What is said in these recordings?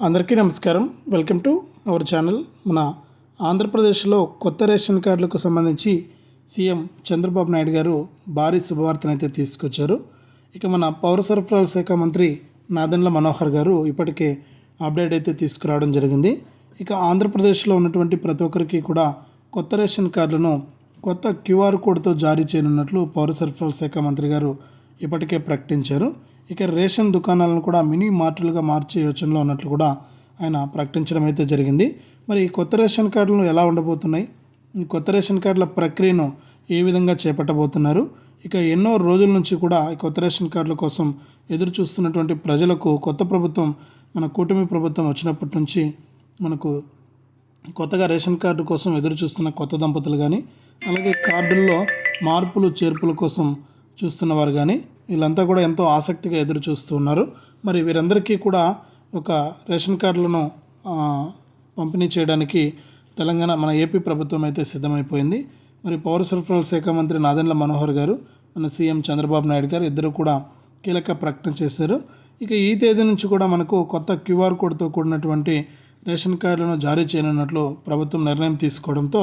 అందరికీ నమస్కారం. Welcome to our channel. మన ఆంధ్రప్రదేశ్లో కొత్త రేషన్ కార్డులకు సంబంధించి సీఎం చంద్రబాబు నాయుడు గారు భారీ శుభవార్తనైతే తీసుకొచ్చారు. ఇక మన పౌర సరఫరాల శాఖ మంత్రి నాదెండ్ల మనోహర్ గారు ఇప్పటికే అప్డేట్ అయితే తీసుకురావడం జరిగింది. ఇక ఆంధ్రప్రదేశ్లో ఉన్నటువంటి ప్రతి ఒక్కరికి కూడా కొత్త రేషన్ కార్డులను కొత్త క్యూఆర్ కోడ్తో జారీ చేయనున్నట్లు పౌర సరఫరాల శాఖ మంత్రి గారు ఇప్పటికే ప్రకటించారు. ఇక రేషన్ దుకాణాలను కూడా మినీ మార్టులుగా మార్చే యోచనలో ఉన్నట్లు కూడా ఆయన ప్రకటించడం అయితే జరిగింది. మరి ఈ కొత్త రేషన్ కార్డులు ఎలా ఉండబోతున్నాయి? ఈ కొత్త రేషన్ కార్డుల ప్రక్రియను ఏ విధంగా చేపట్టబోతున్నారు? ఇక ఎన్నో రోజుల నుంచి కూడా ఈ కొత్త రేషన్ కార్డుల కోసం ఎదురు చూస్తున్నటువంటి ప్రజలకు కొత్త ప్రభుత్వం మన కూటమి ప్రభుత్వం వచ్చినప్పటి నుంచి మనకు కొత్తగా రేషన్ కార్డు కోసం ఎదురు చూస్తున్న కొత్త దంపతులు కానీ అలాగే కార్డుల్లో మార్పులు చేర్పుల కోసం చూస్తున్నవారు కానీ వీళ్ళంతా కూడా ఎంతో ఆసక్తిగా ఎదురు చూస్తూ ఉన్నారు. మరి వీరందరికీ కూడా ఒక రేషన్ కార్డులను పంపిణీ చేయడానికి తెలంగాణ మన ఏపీ ప్రభుత్వం అయితే సిద్ధమైపోయింది. మరి పౌర సరఫరాల శాఖ మంత్రి నాదెండ్ల మనోహర్ గారు మన సీఎం చంద్రబాబు నాయుడు గారు ఇద్దరు కూడా కీలక ప్రకటన చేశారు. ఇక ఈ తేదీ నుంచి కూడా మనకు కొత్త క్యూఆర్ కోడ్తో కూడినటువంటి రేషన్ కార్డులను జారీ చేయనున్నట్లు ప్రభుత్వం నిర్ణయం తీసుకోవడంతో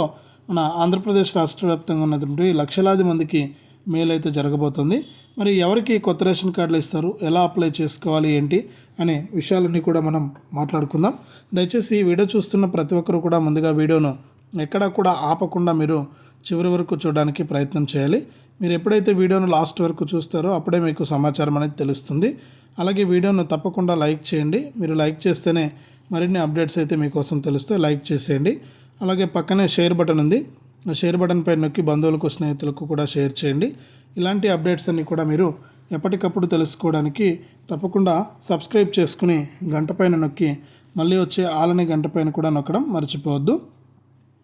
మన ఆంధ్రప్రదేశ్ రాష్ట్ర వ్యాప్తంగా ఉన్నటువంటి లక్షలాది మందికి మేల్ అయితే జరగబోతుంది. మరి ఎవరికి కొత్త రేషన్ కార్డులు ఇస్తారు? ఎలా అప్లై చేసుకోవాలి? ఏంటి? అనే విషయాలన్నీ కూడా మనం మాట్లాడుకుందాం. దయచేసి ఈ వీడియో చూస్తున్న ప్రతి ఒక్కరు కూడా ముందుగా వీడియోను ఎక్కడా కూడా ఆపకుండా మీరు చివరి వరకు చూడడానికి ప్రయత్నం చేయాలి. మీరు ఎప్పుడైతే వీడియోను లాస్ట్ వరకు చూస్తారో అప్పుడే మీకు సమాచారం అనేది తెలుస్తుంది. అలాగే వీడియోను తప్పకుండా లైక్ చేయండి. మీరు లైక్ చేస్తేనే మరిన్ని అప్డేట్స్ అయితే మీకోసం తెలుస్తే లైక్ చేసేయండి. అలాగే పక్కనే షేర్ బటన్ ఉంది. షేర్ బటన్ పై నొక్కి బంధువులకు స్నేహితులకు కూడా షేర్ చేయండి. ఇలాంటి అప్డేట్స్ అన్నీ కూడా మీరు ఎప్పటికప్పుడు తెలుసుకోవడానికి తప్పకుండా సబ్స్క్రైబ్ చేసుకుని గంట పైన నొక్కి మళ్ళీ వచ్చే ఆలని గంట పైన కూడా నొక్కడం మర్చిపోవద్దు.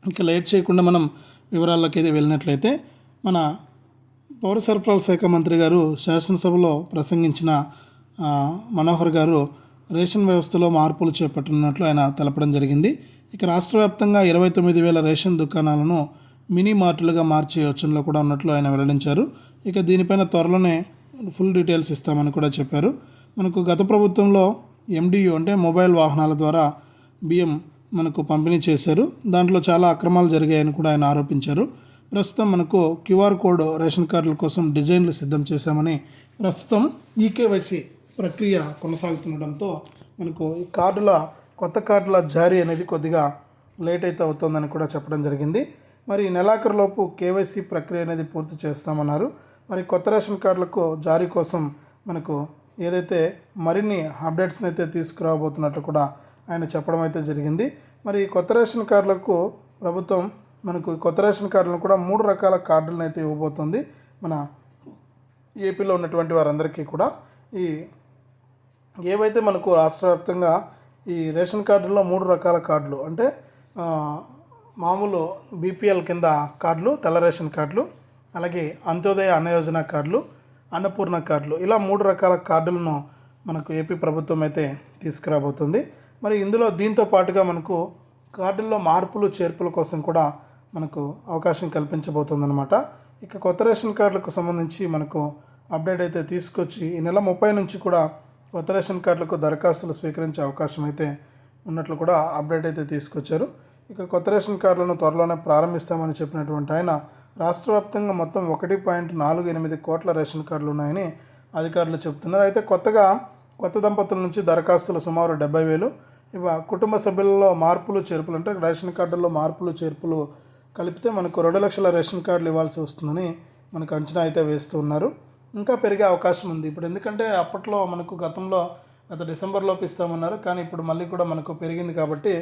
ఇంకా లేట్ చేయకుండా మనం వివరాల్లోకి అయితే వెళ్ళినట్లయితే మన పౌర సరఫరాల శాఖ మంత్రి గారు శాసనసభలో ప్రసంగించిన మనోహర్ గారు రేషన్ వ్యవస్థలో మార్పులు చేపట్టనున్నట్లు ఆయన తెలపడం జరిగింది. ఇక రాష్ట్ర వ్యాప్తంగా ఇరవై తొమ్మిది వేల రేషన్ దుకాణాలను మినీ మార్టులుగా మార్చే యోచనలో కూడా ఉన్నట్లు ఆయన వెల్లడించారు. ఇక దీనిపైన త్వరలోనే ఫుల్ డీటెయిల్స్ ఇస్తామని కూడా చెప్పారు. మనకు గత ప్రభుత్వంలో ఎండియు అంటే మొబైల్ వాహనాల ద్వారా బియ్యం మనకు పంపిణీ చేశారు. దాంట్లో చాలా అక్రమాలు జరిగాయని కూడా ఆయన ఆరోపించారు. ప్రస్తుతం మనకు క్యూఆర్ కోడ్ రేషన్ కార్డుల కోసం డిజైన్లు సిద్ధం చేశామని ప్రస్తుతం ఈకేవైసీ ప్రక్రియ కొనసాగుతుండడంతో మనకు ఈ కార్డుల కొత్త కార్డుల జారీ అనేది కొద్దిగా లేట్ అయితే అవుతుందని కూడా చెప్పడం జరిగింది. మరి ఈ నెలాఖరులోపు కేవైసీ ప్రక్రియ అనేది పూర్తి చేస్తామన్నారు. మరి కొత్త రేషన్ కార్డులకు జారీ కోసం మనకు ఏదైతే మరిన్ని అప్డేట్స్ని అయితే తీసుకురాబోతున్నట్లు కూడా ఆయన చెప్పడం అయితే జరిగింది. మరి ఈ కొత్త రేషన్ కార్డులకు ప్రభుత్వం మనకు కొత్త రేషన్ కార్డులను కూడా మూడు రకాల కార్డులను అయితే ఇవ్వబోతుంది. మన ఏపీలో ఉన్నటువంటి వారందరికీ కూడా ఈ ఏవైతే మనకు రాష్ట్ర వ్యాప్తంగా ఈ రేషన్ కార్డుల్లో మూడు రకాల కార్డులు అంటే మామూలు బీపీఎల్ కింద కార్డులు తెల్ల రేషన్ కార్డులు అలాగే అంత్యోదయ అన్నయోజన కార్డులు అన్నపూర్ణ కార్డులు ఇలా మూడు రకాల కార్డులను మనకు ఏపీ ప్రభుత్వం అయితే తీసుకురాబోతుంది. మరి ఇందులో దీంతో పాటుగా మనకు కార్డుల్లో మార్పులు చేర్పుల కోసం కూడా మనకు అవకాశం కల్పించబోతుందన్నమాట. ఇక కొత్త రేషన్ కార్డులకు సంబంధించి మనకు అప్డేట్ అయితే తీసుకొచ్చి ఈ నెల ముప్పై నుంచి కూడా కొత్త రేషన్ కార్డులకు దరఖాస్తులు స్వీకరించే అవకాశం అయితే ఉన్నట్లు కూడా అప్డేట్ అయితే తీసుకొచ్చారు. ఇక కొత్త రేషన్ కార్డులను త్వరలోనే ప్రారంభిస్తామని చెప్పినటువంటి ఆయన రాష్ట్ర వ్యాప్తంగా మొత్తం ఒకటి పాయింట్ నాలుగు ఎనిమిది కోట్ల రేషన్ కార్డులు ఉన్నాయని అధికారులు చెబుతున్నారు. అయితే కొత్తగా కొత్త దంపతుల నుంచి దరఖాస్తులు సుమారు డెబ్బై వేలు ఇవ కుటుంబ సభ్యులలో మార్పులు చేర్పులు అంటే రేషన్ కార్డుల్లో మార్పులు చేర్పులు కలిపితే మనకు రెండు లక్షల రేషన్ కార్డులు ఇవ్వాల్సి వస్తుందని మనకు అంచనా అయితే వేస్తూ ఉన్నారు. ఇంకా పెరిగే అవకాశం ఉంది. ఇప్పుడు ఎందుకంటే అప్పట్లో మనకు గతంలో గత డిసెంబర్లోపు ఇస్తామన్నారు కానీ ఇప్పుడు మళ్ళీ కూడా మనకు పెరిగింది కాబట్టి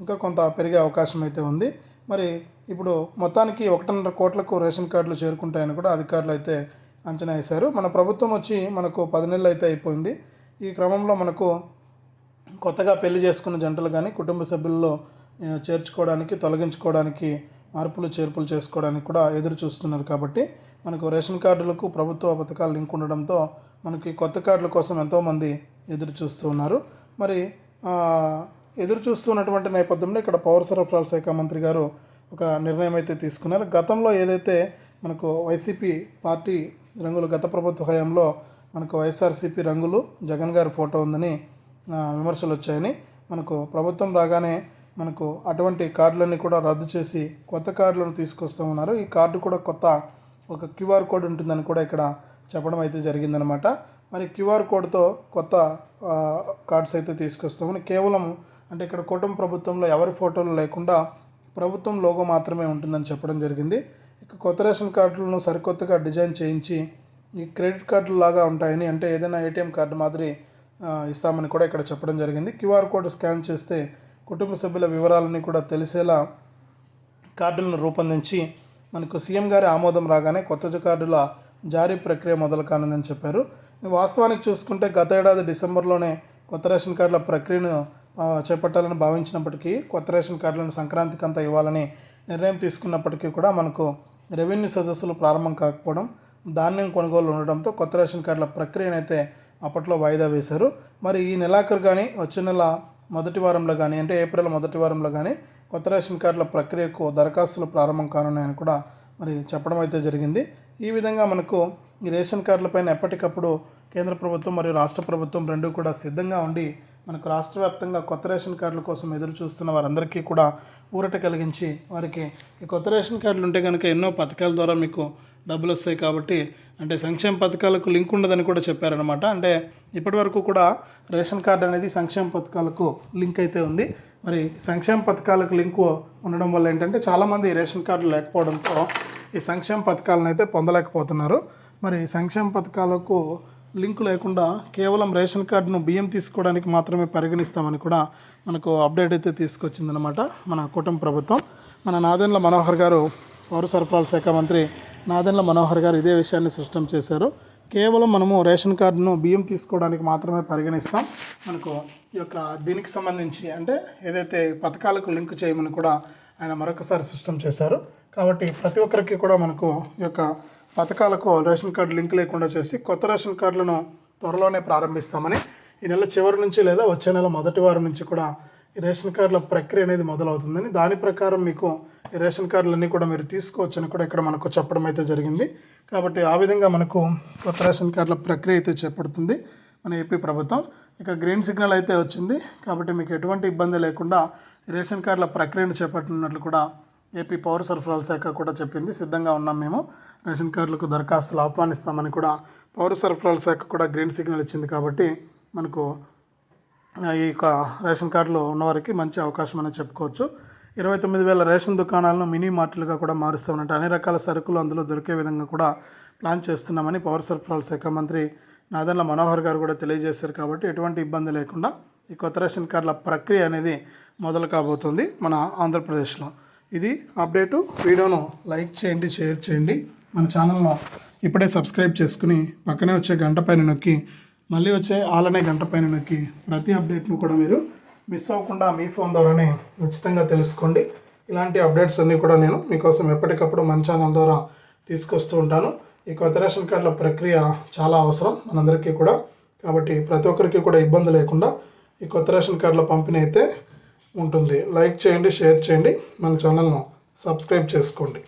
ఇంకా కొంత పెరిగే అవకాశం అయితే ఉంది. మరి ఇప్పుడు మొత్తానికి ఒకటిన్నర కోట్లకు రేషన్ కార్డులు చేరుకుంటాయని కూడా అధికారులు అయితే అంచనా వేశారు. మన ప్రభుత్వం వచ్చి మనకు పది నెలలు అయితే అయిపోయింది. ఈ క్రమంలో మనకు కొత్తగా పెళ్ళి చేసుకున్న జంటలు కానీ కుటుంబ సభ్యుల్లో చేర్చుకోవడానికి తొలగించుకోవడానికి మార్పులు చేర్పులు చేసుకోవడానికి కూడా ఎదురు చూస్తున్నారు కాబట్టి మనకు రేషన్ కార్డులకు ప్రభుత్వ పథకాలు లింక్ ఉండడంతో మనకి కొత్త కార్డుల కోసం ఎంతోమంది ఎదురు చూస్తూ ఉన్నారు. మరి ఎదురు చూస్తున్నటువంటి నేపథ్యంలో ఇక్కడ పౌర సరఫరాల శాఖ మంత్రి గారు ఒక నిర్ణయం అయితే తీసుకున్నారు. గతంలో ఏదైతే మనకు వైసీపీ పార్టీ రంగులు గత ప్రభుత్వ హయాంలో మనకు వైఎస్ఆర్సీపీ రంగులు జగన్ గారి ఫోటో ఉందని విమర్శలు వచ్చాయని మనకు ప్రభుత్వం రాగానే మనకు అటువంటి కార్డులన్నీ కూడా రద్దు చేసి కొత్త కార్డులను తీసుకొస్తూ ఉన్నారు. ఈ కార్డు కూడా కొత్త ఒక క్యూఆర్ కోడ్ ఉంటుందని కూడా ఇక్కడ చెప్పడం అయితే జరిగిందనమాట మరి క్యూఆర్ కోడ్తో కొత్త కార్డ్స్ అయితే తీసుకొస్తామని కేవలం అంటే ఇక్కడ కుటుంబ ప్రభుత్వంలో ఎవరి ఫోటోలు లేకుండా ప్రభుత్వం లోగో మాత్రమే ఉంటుందని చెప్పడం జరిగింది. ఇక కొత్త రేషన్ కార్డులను సరికొత్తగా డిజైన్ చేయించి ఈ క్రెడిట్ కార్డులు లాగా ఉంటాయని అంటే ఏదైనా ఏటీఎం కార్డు మాదిరి ఇస్తామని కూడా ఇక్కడ చెప్పడం జరిగింది. క్యూఆర్ కోడ్ స్కాన్ చేస్తే కుటుంబ సభ్యుల వివరాలన్నీ కూడా తెలిసేలా కార్డులను రూపొందించి మనకు సీఎం గారి ఆమోదం రాగానే కొత్త కార్డుల జారీ ప్రక్రియ మొదలు కానుందని చెప్పారు. వాస్తవానికి చూసుకుంటే గత ఏడాది డిసెంబర్లోనే కొత్త రేషన్ కార్డుల ప్రక్రియను చేపట్టాలని భావించినప్పటికీ కొత్త రేషన్ కార్డులను సంక్రాంతికి అంతా ఇవ్వాలని నిర్ణయం తీసుకున్నప్పటికీ కూడా మనకు రెవెన్యూ సదస్సులు ప్రారంభం కాకపోవడం ధాన్యం కొనుగోలు ఉండడంతో కొత్త రేషన్ కార్డుల ప్రక్రియనైతే అప్పట్లో వాయిదా వేశారు. మరి ఈ నెలాఖరు కానీ వచ్చే నెల మొదటి వారంలో కానీ అంటే ఏప్రిల్ మొదటి వారంలో కానీ కొత్త రేషన్ కార్డుల ప్రక్రియకు దరఖాస్తులు ప్రారంభం కానున్నాయని కూడా మరి చెప్పడం అయితే జరిగింది. ఈ విధంగా మనకు ఈ రేషన్ కార్డులపైన ఎప్పటికప్పుడు కేంద్ర ప్రభుత్వం మరియు రాష్ట్ర ప్రభుత్వం రెండూ కూడా సిద్ధంగా ఉండి మనకు రాష్ట్ర వ్యాప్తంగా కొత్త రేషన్ కార్డుల కోసం ఎదురు చూస్తున్న వారందరికీ కూడా ఊరట కలిగించి వారికి ఈ కొత్త రేషన్ కార్డులు ఉంటే కనుక ఎన్నో పథకాల ద్వారా మీకు డబ్బులు వస్తాయి కాబట్టి అంటే సంక్షేమ పథకాలకు లింక్ ఉండదని కూడా చెప్పారనమాట అంటే ఇప్పటివరకు కూడా రేషన్ కార్డు అనేది సంక్షేమ పథకాలకు లింక్ అయితే ఉంది. మరి సంక్షేమ పథకాలకు లింక్ ఉండడం వల్ల ఏంటంటే చాలామంది రేషన్ కార్డు లేకపోవడంతో ఈ సంక్షేమ పథకాలను అయితే పొందలేకపోతున్నారు. మరి సంక్షేమ పథకాలకు లింక్ లేకుండా కేవలం రేషన్ కార్డును బియ్యం తీసుకోవడానికి మాత్రమే పరిగణిస్తామని కూడా మనకు అప్డేట్ అయితే తీసుకొచ్చిందనమాట మన కుటుంబ ప్రభుత్వం. మన నాదెండ్ల మనోహర్ గారు పౌర సరఫరాల శాఖ మంత్రి నాదెండ్ల మనోహర్ గారు ఇదే విషయాన్ని స్పష్టం చేశారు. కేవలం మనము రేషన్ కార్డును బియ్యం తీసుకోవడానికి మాత్రమే పరిగణిస్తాం. మనకు ఈ యొక్క దీనికి సంబంధించి అంటే ఏదైతే పథకాలకు లింక్ చేయమని కూడా ఆయన మరొకసారి స్పష్టం చేశారు. కాబట్టి ప్రతి ఒక్కరికి కూడా మనకు ఈ యొక్క పథకాలకు రేషన్ కార్డు లింక్ లేకుండా చేసి కొత్త రేషన్ కార్డులను త్వరలోనే ప్రారంభిస్తామని ఈ నెల చివరి నుంచి లేదా వచ్చే నెల మొదటి వారం నుంచి కూడా ఈ రేషన్ కార్డుల ప్రక్రియ అనేది మొదలవుతుందని దాని ప్రకారం మీకు ఈ రేషన్ కార్డులన్నీ కూడా మీరు తీసుకోవచ్చని కూడా ఇక్కడ మనకు చెప్పడం అయితే జరిగింది. కాబట్టి ఆ విధంగా మనకు కొత్త రేషన్ కార్డుల ప్రక్రియ అయితే చేపడుతుంది మన ఏపీ ప్రభుత్వం. ఇక గ్రీన్ సిగ్నల్ అయితే వచ్చింది. కాబట్టి మీకు ఎటువంటి ఇబ్బంది లేకుండా రేషన్ కార్డుల ప్రక్రియను చేపట్టినట్లు కూడా ఏపీ పౌర సరఫరాల శాఖ కూడా చెప్పింది. సిద్ధంగా ఉన్నాం మేము. రేషన్ కార్డులకు దరఖాస్తులు ఆహ్వానిస్తామని కూడా పౌర సరఫరాల శాఖ కూడా గ్రీన్ సిగ్నల్ ఇచ్చింది కాబట్టి మనకు ఈ యొక్క రేషన్ కార్డులో ఉన్నవారికి మంచి అవకాశం అని చెప్పుకోవచ్చు. ఇరవై తొమ్మిది వేల రేషన్ దుకాణాలను మినీ మార్ట్లుగా కూడా మారుస్తామనంటే అన్ని రకాల సరుకులు అందులో దొరికే విధంగా కూడా ప్లాన్ చేస్తున్నామని పౌర సరఫరాల శాఖ మంత్రి నాదెండ్ల మనోహర్ గారు కూడా తెలియజేశారు కాబట్టి ఎటువంటి ఇబ్బంది లేకుండా ఈ కొత్త రేషన్ కార్డుల ప్రక్రియ అనేది మొదలు కాబోతుంది మన ఆంధ్రప్రదేశ్లో. ఇది అప్డేటు. వీడియోను లైక్ చేయండి షేర్ చేయండి. మన ఛానల్ను ఇప్పుడే సబ్స్క్రైబ్ చేసుకుని పక్కనే వచ్చే గంట పైన నొక్కి మళ్ళీ వచ్చే ఆలనే గంట పైన నొక్కి ప్రతి అప్డేట్ను కూడా మీరు మిస్ అవ్వకుండా మీ ఫోన్ ద్వారానే ఉచితంగా తెలుసుకోండి. ఇలాంటి అప్డేట్స్ అన్నీ కూడా నేను మీకోసం ఎప్పటికప్పుడు మన ఛానల్ ద్వారా తీసుకొస్తూ ఉంటాను. ఈ కొత్త రేషన్ కార్డుల ప్రక్రియ చాలా అవసరం మనందరికీ కూడా. కాబట్టి ప్రతి ఒక్కరికి కూడా ఇబ్బంది లేకుండా ఈ కొత్త రేషన్ కార్డుల పంపిణీ అయితే ఉంటుంది. లైక్ చేయండి షేర్ చేయండి. మన ఛానల్ను సబ్స్క్రైబ్ చేసుకోండి.